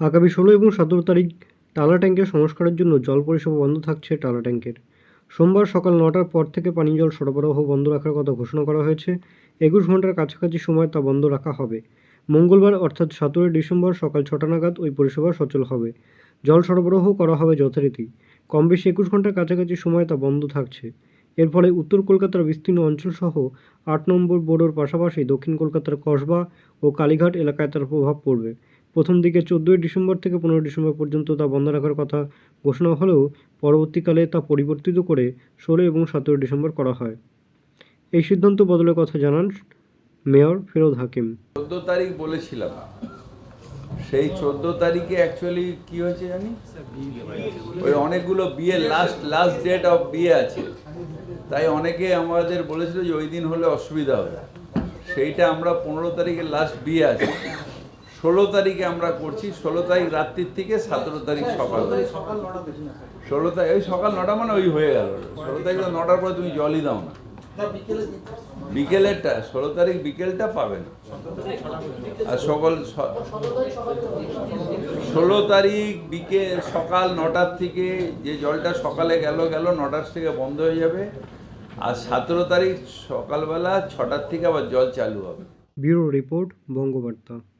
আগামী ষোলো এবং সতেরো তারিখ টালা ট্যাঙ্কের সংস্কারের জন্য জল পরিষেবা বন্ধ থাকছে টালা ট্যাঙ্কের। সোমবার সকাল নটার পর থেকে পানি জল সরবরাহ বন্ধ রাখার কথা ঘোষণা করা হয়েছে। একুশ ঘণ্টার কাছাকাছি সময় তা বন্ধ রাখা হবে। মঙ্গলবার অর্থাৎ সতেরোই ডিসেম্বর সকাল ছটা নাগাদ ওই পরিষেবা সচল হবে। জল সরবরাহ করা হবে যথারীতি। কম বেশি একুশ ঘণ্টার কাছাকাছি সময় তা বন্ধ থাকছে। এর ফলে উত্তর কলকাতার বিস্তীর্ণ অঞ্চলসহ আট নম্বর বোর্ডের পাশাপাশি দক্ষিণ কলকাতার কসবা ও কালীঘাট এলাকায় তার প্রভাব পড়বে। প্রথম দিকে চোদ্দোই ডিসেম্বর থেকে পনেরো ডিসেম্বর পর্যন্ত তা বন্ধ রাখার কথা ঘোষণা হলেও পরবর্তীকালে তা পরিবর্তিত করে ষোলো এবং সতেরো ডিসেম্বর করা হয়। এই সিদ্ধান্ত বদলের কথা জানান মেয়র ফিরোজ হাকিম। চোদ্দ তারিখ বলেছিলাম। সেই চোদ্দ তারিখে অ্যাকচুয়ালি কি হয়েছে জানি? ওই অনেকগুলো বিয়ে লাস্ট লাস্ট ডেট অফ বিয়ে আছে। তাই অনেকে আমাদের বলেছিল যে ওই দিন হলে অসুবিধা হবে। সেইটা আমরা পনেরো তারিখে লাস্ট বিয়ে আছে। ষোলো তারিখে আমরা করছি ষোলো তারিখ রাত্রির থেকে সতেরো তারিখ সকাল। ষোলো তারিখ ওই সকাল নটা মানে ওই হয়ে গেল। ষোলো তারিখ নটার পরে তুমি জলই দাও না। বিকেলেরটা ষোলো তারিখ বিকেলটা পাবে না। আর সকল স- ষোলো তারিখ বিকেল সকাল নটার থেকে যে জলটা সকালে গেল গেল নটার থেকে বন্ধ হয়ে যাবে। আর সতেরো তারিখ সকালবেলা ছটার থেকে আবার জল চালু হবে। Bureau report Bangabarta.